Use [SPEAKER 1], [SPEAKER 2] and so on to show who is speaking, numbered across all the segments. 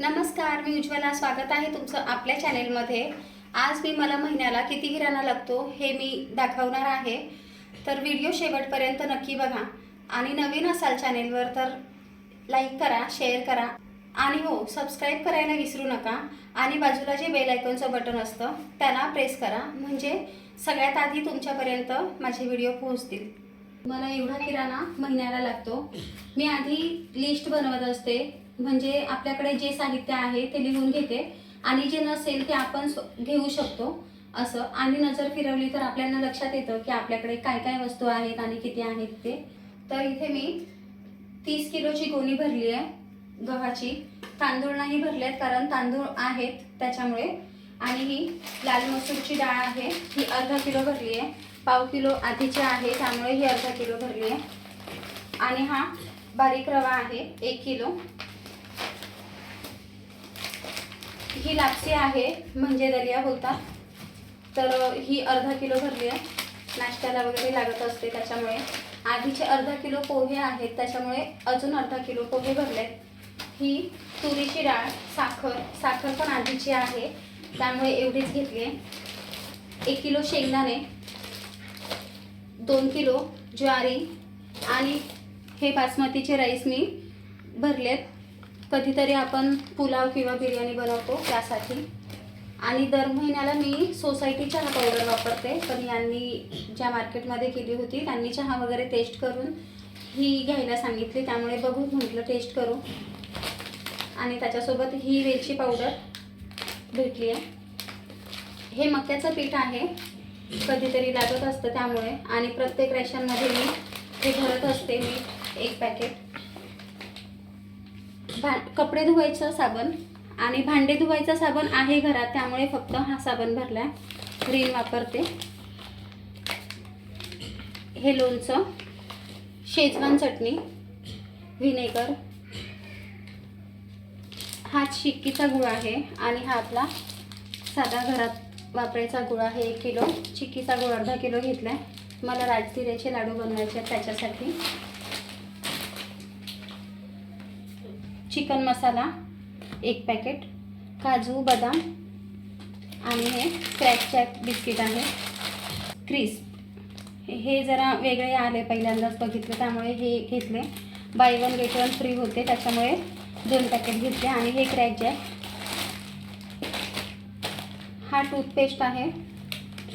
[SPEAKER 1] नमस्कार मी उज्ज्वला. स्वागत आहे तुमचं आपल्या चॅनेलमध्ये आज मी मला महिन्याला किती किराणा लागतो हे मी दाखवणार आहे. तर व्हिडिओ शेवटपर्यंत नक्की बघा. आणि नवीन असाल चॅनेलवर तर लाईक करा शेअर करा. आणि हो सबस्क्राईब करायला विसरू नका. आणि बाजूला जे बेल आयकॉनचं बटन असतं त्याला प्रेस करा. म्हणजे सगळ्यात आधी तुमच्यापर्यंत माझे व्हिडिओ पोहोचतील. मला एवढा किराणा महिन्याला लागतो. मी आधी लिस्ट बनवत असते. म्हणजे आपल्याकडे जे साहित्य आहे ते लिहून घेते. आणि जे नसेल ते आपण घेऊ शकतो. असं. आणि नजर फिरवली तर आपल्याला लक्षात येतं की आपल्याकडे काय काय वस्तू आहेत आणि किती आहेत ते. तर इथे मी तीस किलोची गोणी भरली आहे गव्हाची. तांदूळ नाही भरले आहेत कारण तांदूळ आहेत त्याच्यामुळे. आणि ही लाल मसूरची डाळ आहे. ही अर्धा किलो भरली आहे. पाव किलो आधीची आहे त्यामुळे ही अर्धा किलो भरली आहे. आणि हा बारीक रवा आहे एक किलो. ही लापसी आहे म्हणजे दलिया बोलतात तर ही अर्धा किलो भरली आहे. नाश्त्याला वगैरे लागत असते त्याच्यामुळे. आधीचे अर्धा किलो पोहे आहेत त्याच्यामुळे अजून अर्धा किलो पोहे भरलेत ही तुरीची डाळ साखर साखर पण आधीची आहे त्यामुळे एवढीच घेतली आहे. एक किलो शेंगदाणे दोन किलो ज्वारी आणि हे बासमतीचे राईस मी भरलेत. कधीतरी आपण पुलाव किंवा बिर्याणी बनवतो त्यासाठी. आणि दर महिन्याला मी सोसायटी चहा पावडर वापरते पण यांनी ज्या मार्केटमध्ये केली होती त्यांनी चहा वगैरे टेस्ट करून ही घ्यायला सांगितली. त्यामुळे बघू म्हटलं टेस्ट करू. आणि त्याच्यासोबत ही वेलची पावडर भेटली आहे. हे मक्याचं पीठ आहे कधीतरी लागत असतं त्यामुळे. आणि प्रत्येक रेशनमध्ये मी हे भरत असते मी एक पॅकेट भा कपडे धुवायचं साबण आणि भांडे धुवायचा साबण आहे घरात त्यामुळे फक्त हा साबण भरला रिन वापरते. हे लोणचं. शेजवान चटणी. व्हिनेगर हा चिक्कीचा गुळ आहे आणि हा आपला साधा घरात वापरायचा गुळ आहे एक किलो. चिक्कीचा गुळ अर्धा किलो घेतला आहे मला राजगिऱ्याचे लाडू बनवायचे आहेत त्याच्यासाठी. चिकन मसाला एक पॅकेट काजू बदाम आणि हे क्रॅक चॅक बिस्किट आहे. क्रिस्प हे जरा वेगळे आले पहिल्यांदाच बघितले त्यामुळे हे घेतले. Buy one get one free होते त्याच्यामुळे दोन पॅकेट घेतले आणि हे क्रॅक जॅक हा टूथपेस्ट आहे.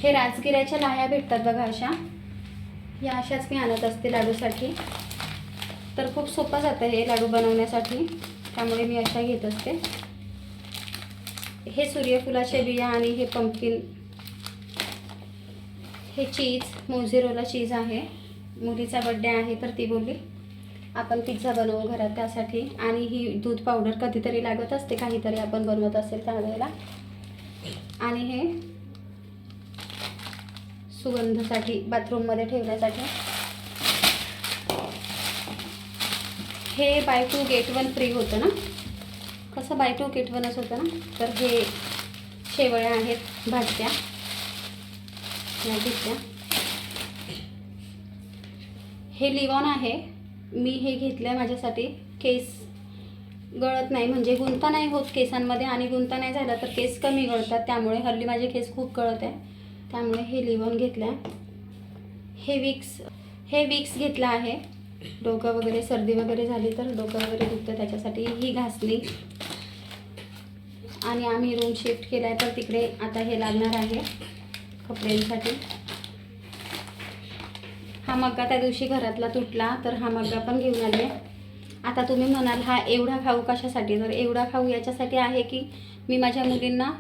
[SPEAKER 1] हे राजगिऱ्याच्या लाह्या भेटतात बघा अशा. या अशाच मी आणत असते लाडूसाठी. तर खूप सोपं जातं हे लाडू बनवण्यासाठी. त्यामुळे मी अशा घेत असते. हे सूर्यफुलाचे बिया आणि हे पंपकिन हे चीज मोझेरोला चीज आहे. मुलीचा बड्डे आहे तर ती बोलली आपण पिझ्झा बनवू घरात त्यासाठी. आणि ही दूध पावडर कधीतरी लागत असते काहीतरी आपण बनवत असेल त्यावेळेला. आणि हे सुगंधासाठी बाथरूममध्ये ठेवण्यासाठी. हे buy two get one free होतं ना? कसं बाय टू गेट वनच होतं ना? तर हे शेवळ्या आहेत भाजत्या या घेतल्या. हे लिवॉन आहे. मी हे घेतलं आहे माझ्यासाठी. केस गळत नाही म्हणजे गुंता नाही होत केसांमध्ये आणि गुंता नाही झाला तर केस कमी गळतात. त्यामुळे हल्ली माझे केस खूप गळत आहे. त्यामुळे हे लिवॉन घेतलं आहे हे विक्स हे विक्स घेतलं आहे. डोकं वगैरे सर्दी वगैरे झाली तर डोकं वगैरे दुखतं त्याच्यासाठी ही घासली आणि आम्ही रूम शिफ्ट केला आहे तर तिकडे आता हे लागणार आहे कपड्यांसाठी. हा मग्गा त्या दिवशी घरातला तुटला तर हा मग्गा पण घेऊन आले आता तुम्ही म्हणाल हा एवढा खाऊ कशासाठी? तर एवढा खाऊ याच्यासाठी आहे की मी माझ्या मुलींना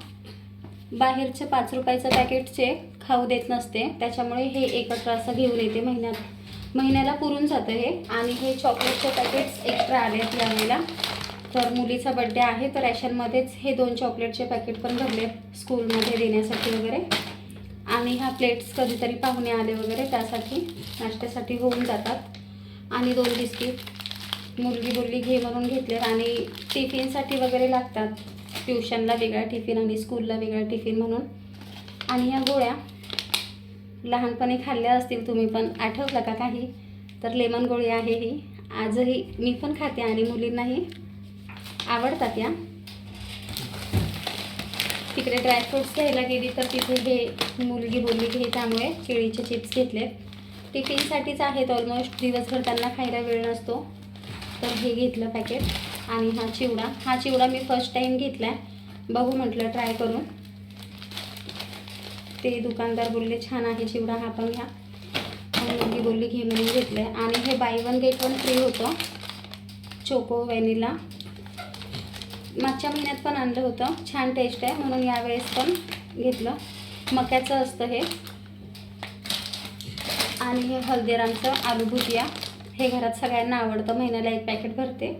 [SPEAKER 1] बाहेरचे पाच रुपयाचं पॅकेटचे खाऊ देत नसते. त्याच्यामुळे हे एकत्र असं घेऊन येते महिन्यात. महिन्याला पुरून जातं हे. आणि हे चॉकलेटचे पॅकेट्स एक्स्ट्रा आले आहेत यावेळेला. तर मुलीचा बड्डे आहे तर रॅशनमध्येच हे दोन चॉकलेटचे पॅकेट पण भरले स्कूलमध्ये देण्यासाठी वगैरे. आणि ह्या प्लेट्स कधीतरी पाहुणे आले वगैरे त्यासाठी नाश्त्यासाठी होऊन जातात. आणि दोन बिस्किट मुलगी बोलली घे म्हणून घेतले आणि टिफिनसाठी वगैरे लागतात. ट्युशनला वेगळा टिफिन आणि स्कूलला वेगळा टिफिन म्हणून. आणि ह्या गोळ्या लहानपणी खाल्ल्या असतील तुम्ही पण. आठवलं का काही? तर लेमन गोळी आहे ही. आजही मी पण खाते आणि मुलींनाही आवडतात या. तिकडे ड्रायफ्रुट्स घ्यायला गेली तर तिथे हे मुलगी बोलली घे त्यामुळे केळीचे चिप्स घेतलेत. टिफिनसाठीच आहेत ऑलमोस्ट दिवसभर त्यांना खायला वेळ नसतो. तर हे घेतलं पॅकेट आणि हा चिवडा. हा चिवडा मी फर्स्ट टाईम घेतला आहे बघू म्हटलं ट्राय करून. ते दुकानदार बोलले छान आहे चिवडा हा पण घ्या. आणि मुलगी बोलली घे म्हणून घेतलं आहे आणि हे buy one get one free होतं चोको व्हॅनिला. मागच्या महिन्यात पण आणलं होतं छान टेस्ट आहे म्हणून यावेळेस पण घेतलं. मक्याचं असतं हे. आणि हे हल्दीरामचं आलू भुजिया. हे घरात सगळ्यांना आवडतं महिन्याला एक पॅकेट भरते.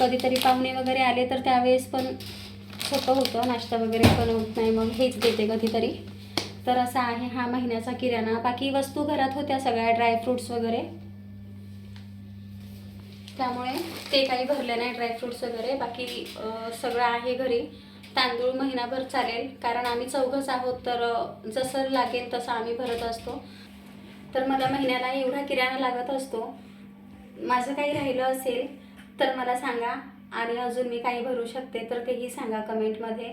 [SPEAKER 1] कधीतरी पाहुणे वगैरे आले तर त्यावेळेस पण सोपं होतं नाश्ता वगैरे बनवत नाही मग हेच देते कधीतरी. तर असा आहे हा महिन्याचा किराणा. बाकी वस्तू घरात होत्या सगळ्या ड्रायफ्रुट्स वगैरे. त्यामुळे ते काही भरले नाही ड्रायफ्रुट्स वगैरे. बाकी सगळं आहे घरी. तांदूळ महिनाभर चालेल. कारण आम्ही चौघच आहोत तर जसं लागेल तसं आम्ही भरत असतो. तर मला महिन्याला एवढा किराणा लागत असतो. माझं काही राहिलं असेल तर मला सांगा. आणि अजून मी काही भरू शकते तर तेही सांगा कमेंटमध्ये